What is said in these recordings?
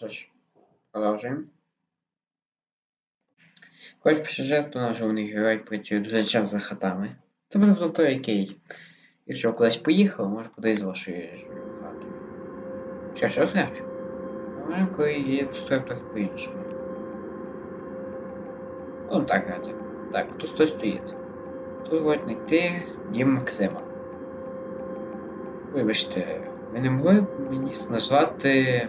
Що ж, продовжуємо. Хоч по сюжету наш головний герой працює до речам за хатами. Це буде тобто який, якщо кудись поїхав, може кудись з вашою хатою. Ще що згадав? Ну, коли є трохи по-іншому. Ну так, грати. Так, тут хтось стоїть. Тут хочуть знайти дім Максима. Вибачте, ви не могли б мені назвати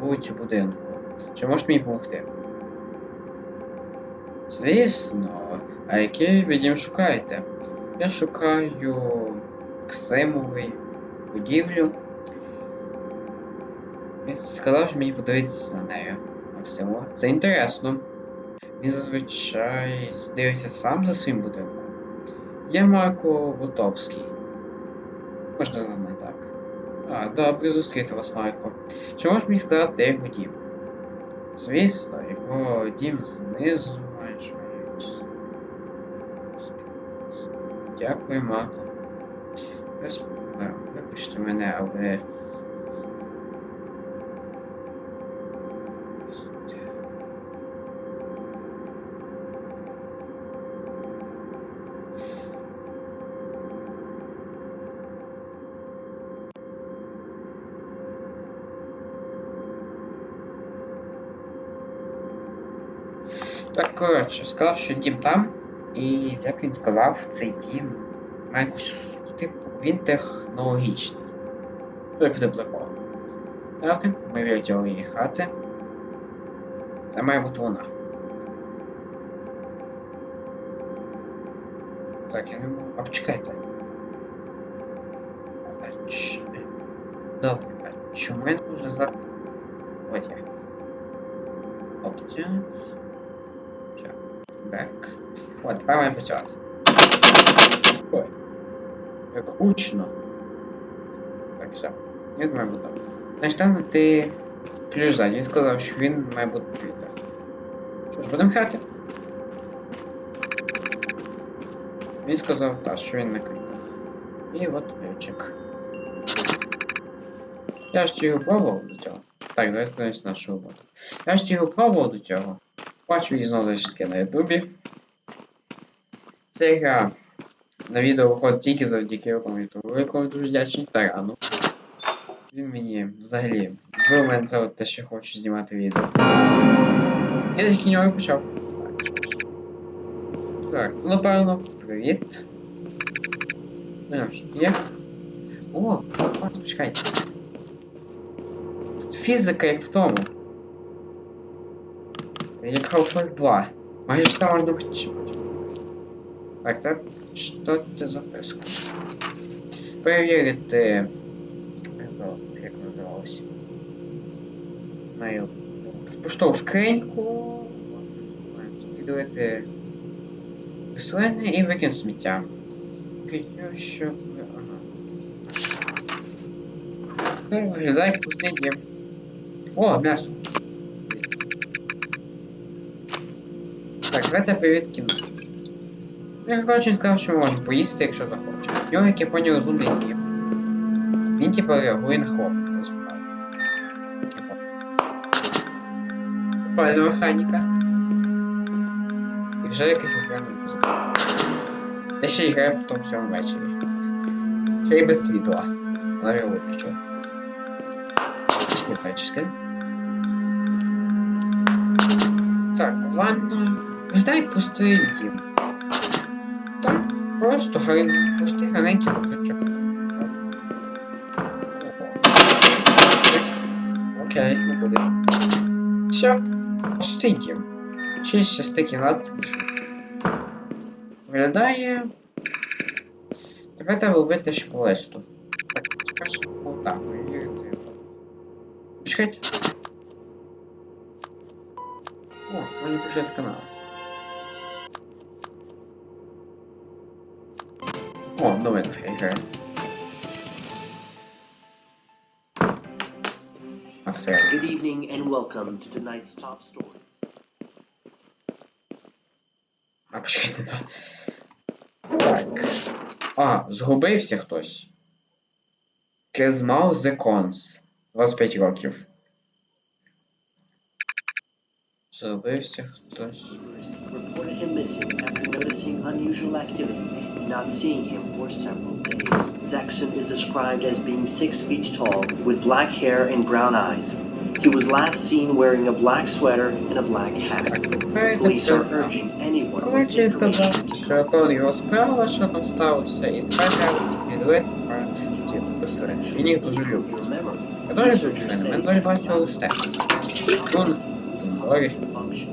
вулицю будинку? Чи можете мені допомогти? Звісно, а який ви дім шукаєте? Я шукаю Максимовий будівлю. Він сказав, що мені подивитися на неї. Максимова. Це інтересно. Він зазвичай дивиться сам за своїм будинком. Я Марко Бутовський. Можна з нами так. А, добре, зустріти вас, Марко. Чи можеш мені сказати, де його дім? Звісно, його дім знизу майже. Дякую, Марко. Без. Вибачте мене, але. Так, коротше, сказав, що дім там, і як він сказав, цей дім має якусь типу, він технологічний. Блокова. Добре, ми відділи її хати. Це має бути вона. Так, я не можу. А почекайте. А, ч... Добре, а чому я не можу назвати? От я. Options. Back. От, тепер маємо почати. Ой. Як гучно. Так, все. Я думаю, буде. Значить, там ти ключ ззаді. Він сказав, що він має бути в квітах. Що ж, будемо грати? Він сказав, так, що він на квітах. І от ключик. Я ж його пробував до цього. Так, давайте подивимось нашу роботу. Я ж його пробував до цього. Бачу знову зачітки на ютубі. Ця гра на відео виходить тільки завдяки одному ютубу, якому дуже вдячний Тарану. Він мені взагалі вбив мене це от те, що хочу знімати відео. Я з нього і почав. Так, це напевно. Привіт. Ну, є? О, почекайте. Тут фізика як в тому. Як Half-Life 2. Майже все можна почути. Так, так, що це записку? Перевірити. Це, як називалося? Маю поштову скриньку. Скидувати рослини і викинути сміття. Кричу, що. Ага. Це виглядає як пустий дім. О, м'ясо. Так, давайте привіт кіно. Я коротше сказав, що може поїсти, якщо захоче. В нього, як я поняв, розумний є. Він типу реагує на хлопця, насправді. Типа. Пальна механіка. І вже якась окрема музика. Я ще й граю по тому всьому вечорі. Ще й без світла. Але я виключу. Чекай, чекай. Так, ванна. Виглядає пустий дім. Так, просто гарний, пустий гарненький будиночок. Окей, не буде. Все, пустий дім. Шість шести кімнат. Виглядає. Тепер треба робити школисту. Так, спершу отак. Чекайте. О, мені пришлет канал. О, новина грає. А все. Good evening and welcome to tonight's top stories. А почекайте то. Так. А, згубився хтось. Кезмал The Cons. 25 років. Забився хтось. Reported him missing after noticing unusual activity and not seeing him for several days. Zaxxon is described as being six feet tall, with black hair and brown eyes. He was last seen wearing a black sweater and a black hat. Тепер Police are тепер. urging anyone with Коротше, він сказав, information to що то його справа, що там сталося, і тепер треба відвести твоє життя безпосередньо. Він їх дуже любить. remember. Я дуже люблю мене, мене дуже багато чого листе. Вон, Ой. Function.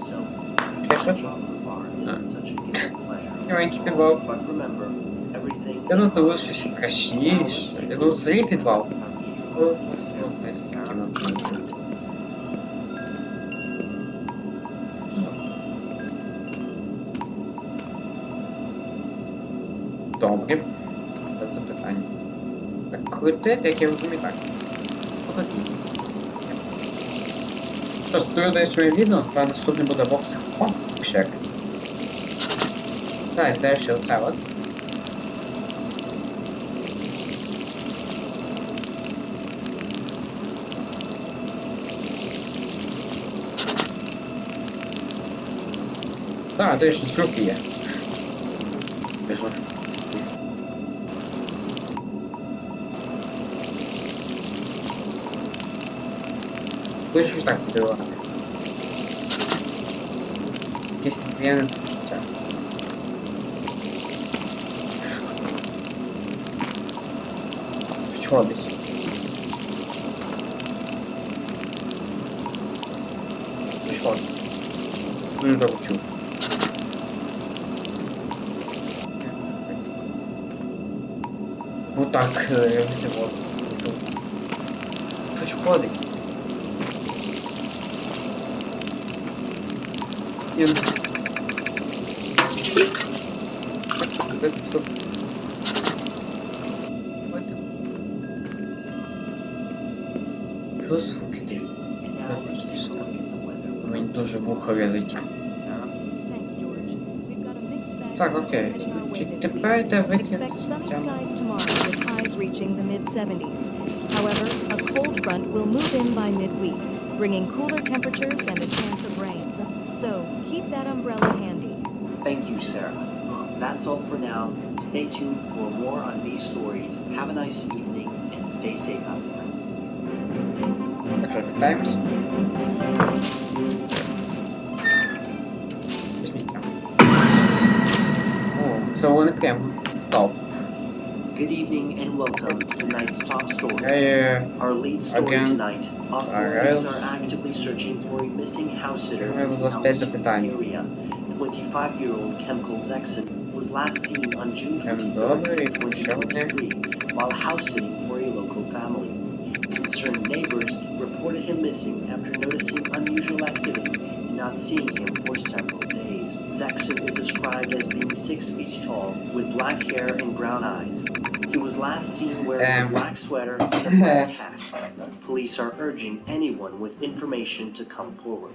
So, Ще що? chocolate pleasure. Маленький підвал. But remember, everything Я думав, це буде щось страшніше. Я думав, злий підвал. Our О, meteorologist все, Sarah. ось такі Sarah? от. Добре. Без запитань. Так, крутити, як я розумію, так. Покажи. Що, стою десь своє відео, а наступний буде бокс. О, ще. Так, те, що це от. Так, то ще шлюпки є. Пішло. Хочу так 5천원 됐습니다. 잠시만. 물다고 쭉. 뭐, 다크, 이렇게 뭐, 있어. 90%가 되겠다. 이렇게. дуже вухо в'язить. Sarah? Thanks, George. We've got a mixed bag Так, of окей. weather heading our way Значить, this week. тепер йде викид. Expect sunny skies tomorrow with highs reaching the mid 70s. However, a cold front will move in by midweek, bringing cooler temperatures and a chance of rain. So, keep that umbrella handy. Thank you, Sarah. That's all for now. Stay tuned for more on these stories. Have a nice evening and stay safe out there. Так що, So when it stop. Good evening and welcome to tonight's top stories. Our lead story Again. tonight. Authorities are actively searching for a missing house sitter in the area. 25-year-old Chemical Zexon was last seen on June 23, 2023, while house sitting for a local family. Concerned neighbors reported him missing after noticing unusual activity and not seeing him for several days. Zexon is described as being six feet tall, with black hair and brown eyes. He was last seen wearing Um, a black sweater and a black hat. Police are urging anyone with information to come forward.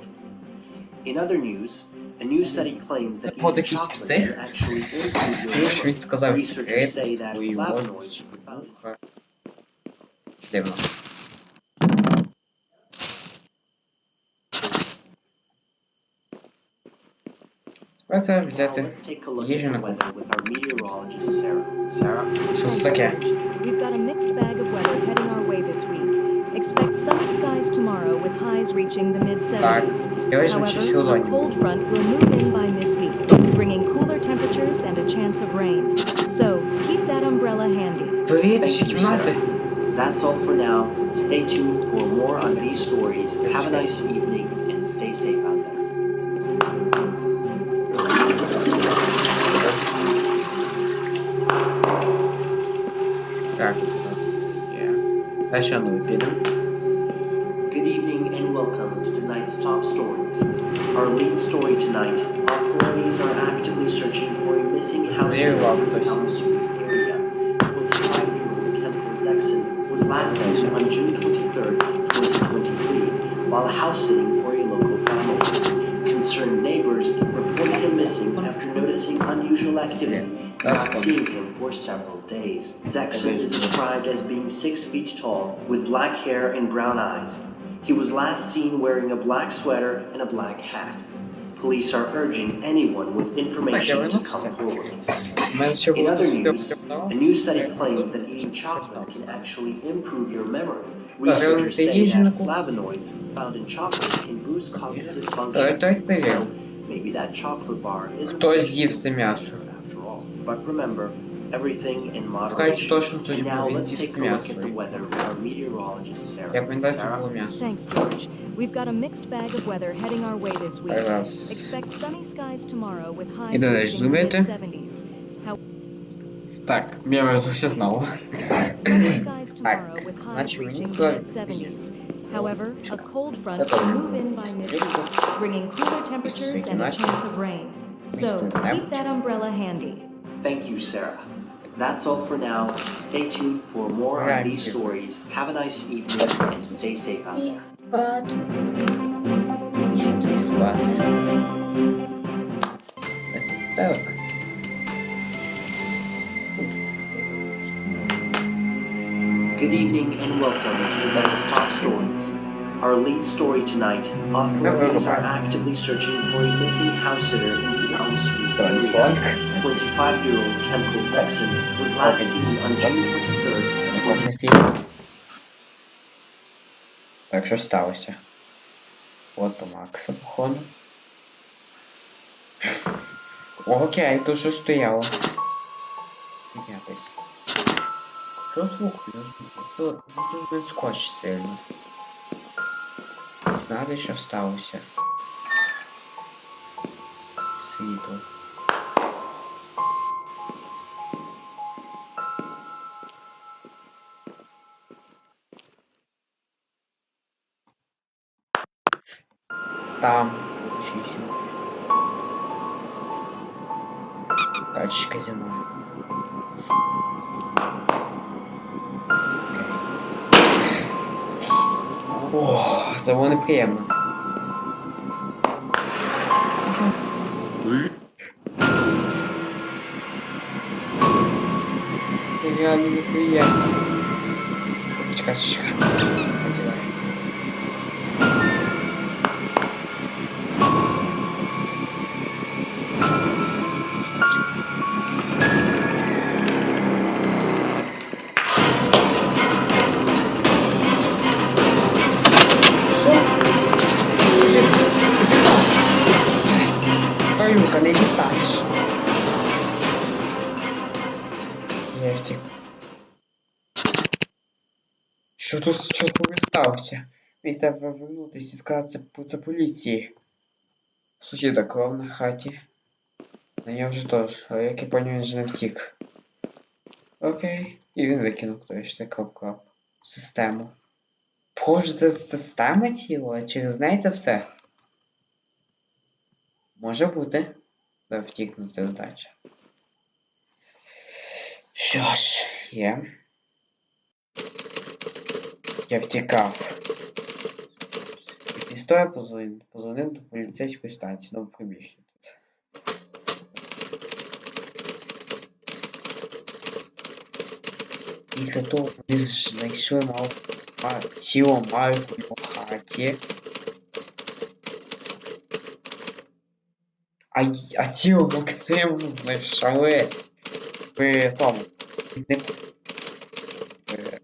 In other news, a new study claims that Под eating якийсь chocolate псих? can actually improve your Чуєш, memory. він сказав Researchers відкрити say that свої flavonoids очі. were found in Вуха. Дивно. meteorologist Sarah. Sarah? Що це Thanks, таке? George. We've got a mixed bag of weather heading our way this week. Expect sunny skies tomorrow with highs reaching the mid 70s. Я візьму чи However, a сьогодні. cold front will move in by midweek, bringing cooler temperatures and a chance of rain. So, keep that umbrella handy. Привіт, Thank з you, кімнати. Sarah. That's all for now. Stay tuned for more on these stories. Have a nice evening and stay safe out Good evening and welcome to tonight's top stories. Our lead story tonight authorities are actively searching for a missing house in the Elm Street area. 25 year old Zexon was last seen on June 23, 2023, while house sitting for a local family. Concerned neighbors reported him missing after noticing unusual activity not fine. seeing him for several days. Zexon is described as being six feet tall, with black hair and brown eyes. He was last seen wearing a black sweater and a black hat. Police are urging anyone with information to come forward. У мене ще In було other таке news, прикол. a new study Я claims просто that eating щось chocolate can читав. actually improve your memory. Да, Researchers ти say їж на that кухню. flavonoids found in chocolate can boost cognitive Давай, function. давай перевіримо. So maybe that chocolate bar isn't Хто such з'їв a це м'ясо? after all. But remember, everything in Хай moderation. точно хтось And now був, він let's з'їв take це a look м'ясо. at the weather with our meteorologist Sarah. Як пам'ятаєте, Sarah? було м'ясо. Thanks, George. We've got a mixed bag of weather heading our way this week. Раз. Expect sunny skies tomorrow with highs І далі reaching the думаєте? mid-70s. Так, я вернувся знову. Expect sunny skies tomorrow with highs значить, мені reaching the треба mid-70s. However, a cold front Это will move in by midweek, bringing cooler temperatures and a chance of rain. So keep that umbrella handy. Thank you, Sarah. That's all for now. Stay tuned for more on these stories. Have a nice evening and stay safe out there. But Good evening and welcome to best Top Stories. Our lead story tonight, authorities are actively searching for a missing house sitter in the Elm Street Це area. сон. 25 year old Chemical Zexon was last Okay. seen on June 23rd. Класний фільм. Так, що сталося? От у Макса, походу. Окей, тут щось стояло. Якось. Що звук? Тут, тут скотч сильно. Знати, що сталося. Світло. Там. Учись. Качечка зимой. О, було неприємно. Це реально неприємно. Чекай, чекай. Тут що тут стався? Мені треба повернутися і сказати по- це поліції. Сусіда кров на хаті. На нього вже теж, але як я поняв, він же не втік. Окей. І він викинув хтось це крап-крап. Систему. Це система тіла? Через неї це все? Може бути. Да, втікнути здача. Що ж, є. Я втікав. Історія позвонив, позвонив до поліцейської станції, ну прибіг. Після того ж знайшли мав тіло Марку в хаті. А, а тіло Максиму знайшли при тому. піднику. Е,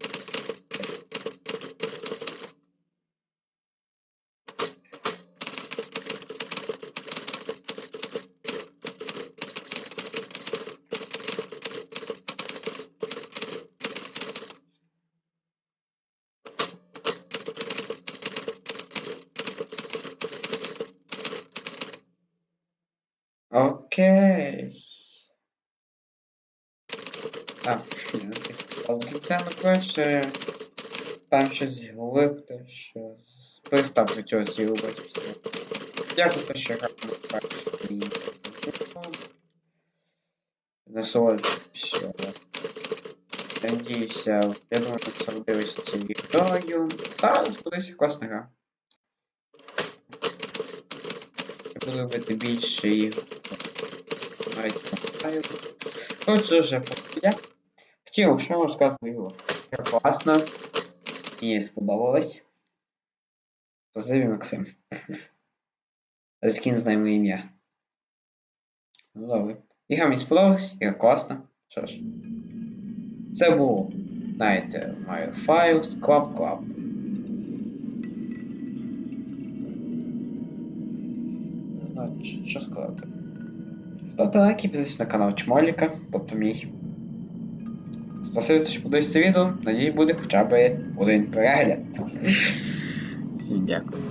Окей. А, я не встиг. Кінця, ну коротше, там щось глибте, що перестав до цього зігувати все. Дякую, те, що гарно бачите. Насолоджуюся. Надіюся, я думаю, що це дивишся це відео. Та, сподіваюся, класна гра. Буду робити більше ігор. Навіть пам'ятаю. Ну, це вже Хотів, що можу сказати. Це класно. Мені сподобалось. Спасибі, Максим. Звідки не знає моє ім'я? Ну добре. Ігра мені сподобалась, ігра класна. Що ж. Це було, знаєте, Mario Files Club Club. Не знаю, що сказати. Ставте лайки, підписуйтесь на канал Чмоліка, тобто мій. Спасибі, що подивився відео. Надіюсь, буде хоча б один перегляд. Всім дякую.